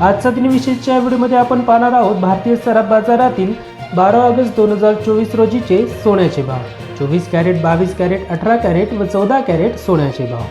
आजचा दिन विशेषच्या व्हिडिओमध्ये आपण पाहणार आहोत भारतीय सराफ बाजारातील बारा ऑगस्ट दोन हजार चोवीस रोजीचे सोन्याचे भाव. चोवीस कॅरेट बावीस कॅरेट अठरा कॅरेट व चौदा कॅरेट सोन्याचे भाव.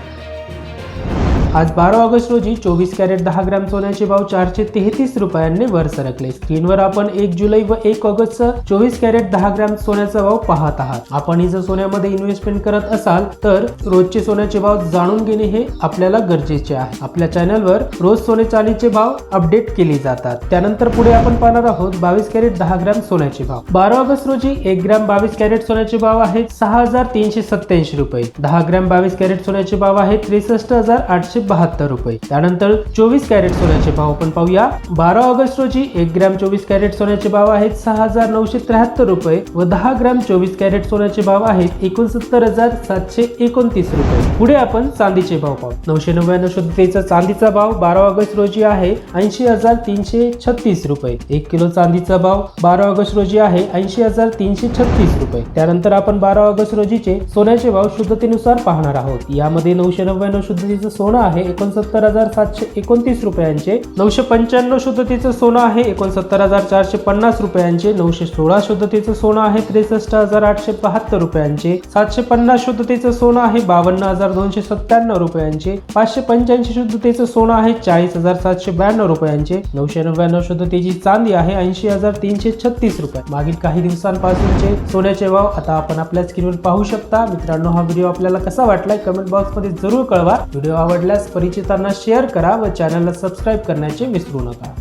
आज बारा ऑगस्ट रोजी चोवीस कॅरेट दहा ग्रॅम सोन्याचे भाव चारशे तेहतीस रुपयांनी वर सरकले. स्क्रीनवर आपण एक जुलै व एक ऑगस्ट चोवीस कॅरेट दहा ग्रॅम सोन्याचा भाव पाहत आहात. आपण ही जर सोन्यामध्ये इन्व्हेस्टमेंट करत असाल तर रोजचे सोन्याचे भाव जाणून घेणे हे आपल्याला गरजेचे आहे. आपल्या चॅनलवर रोज सोने चालीचे भाव अपडेट केले जातात. त्यानंतर पुढे आपण पाहणार आहोत बावीस कॅरेट दहा ग्रॅम सोन्याचे भाव. बारा ऑगस्ट रोजी एक ग्रॅम बावीस कॅरेट सोन्याचे भाव आहेत सहा हजार तीनशे सत्याऐंशी रुपये. दहा ग्रॅम बावीस कॅरेट सोन्याचे भाव आहेत त्रेसष्ट हजार आठशे बहात्तर रुपये. त्यानंतर चोवीस कॅरेट सोन्याचे भाव आपण पाहूया. बारा ऑगस्ट रोजी एक ग्रॅम चोवीस कॅरेट सोन्याचे भाव आहेत सहा हजार नऊशे त्र्याहत्तर रुपये व दहा ग्रॅम चोवीस कॅरेट सोन्याचे भाव आहेत एकोणसत्तर हजार सातशे एकोणतीस रुपये. पुढे आपण चांदीचे भाव पाहू. नऊशे नव्याण्णव शुद्धतेचा चांदीचा भाव बारा ऑगस्ट रोजी आहे ऐंशी हजार तीनशे छत्तीस रुपये. एक किलो चांदीचा भाव बारा ऑगस्ट रोजी आहे ऐंशी हजार तीनशे छत्तीस रुपये. त्यानंतर आपण बारा ऑगस्ट रोजीचे सोन्याचे भाव शुद्धतेनुसार पाहणार आहोत. यामध्ये नऊशे नव्याण्णव शुद्धतेचं सोनं आहे आहे. एकोणसत्तर हजार सातशे एकोणतीस रुपयांचे. नऊशे पंच्याण्णव शुद्धतेचं सोनं आहे. एकोणसत्तर हजार चारशे पन्नास रुपयांचे. नऊशे सोळा शुद्धतेचं सोनं आहे. त्रेसष्ट हजार आठशे बहात्तर रुपयांचे. सातशे पन्नास शुद्धतेचं सोनं आहे. बावन्न हजार दोनशे सत्त्याण्णव रुपयांचे. पाचशे पंच्याऐंशी शुद्धतेचं सोनं आहे. चाळीस हजार सातशे ब्याण्णव रुपयांचे. नऊशे नव्याण्णव शुद्धतेची चांदी आहे. ऐंशी हजार तीनशे छत्तीस रुपये. मागील काही दिवसांपासूनचे सोन्याचे भाव आता आपण आपल्या स्क्रीनवर पाहू शकता. मित्रांनो हा व्हिडिओ आपल्याला कसा वाटलाय? कमेंट बॉक्समध्ये जरूर कळवा. व्हिडिओ आवडल्यास परिचितांना शेअर करा व चॅनलला सबस्क्राईब करण्याचे विसरू नका.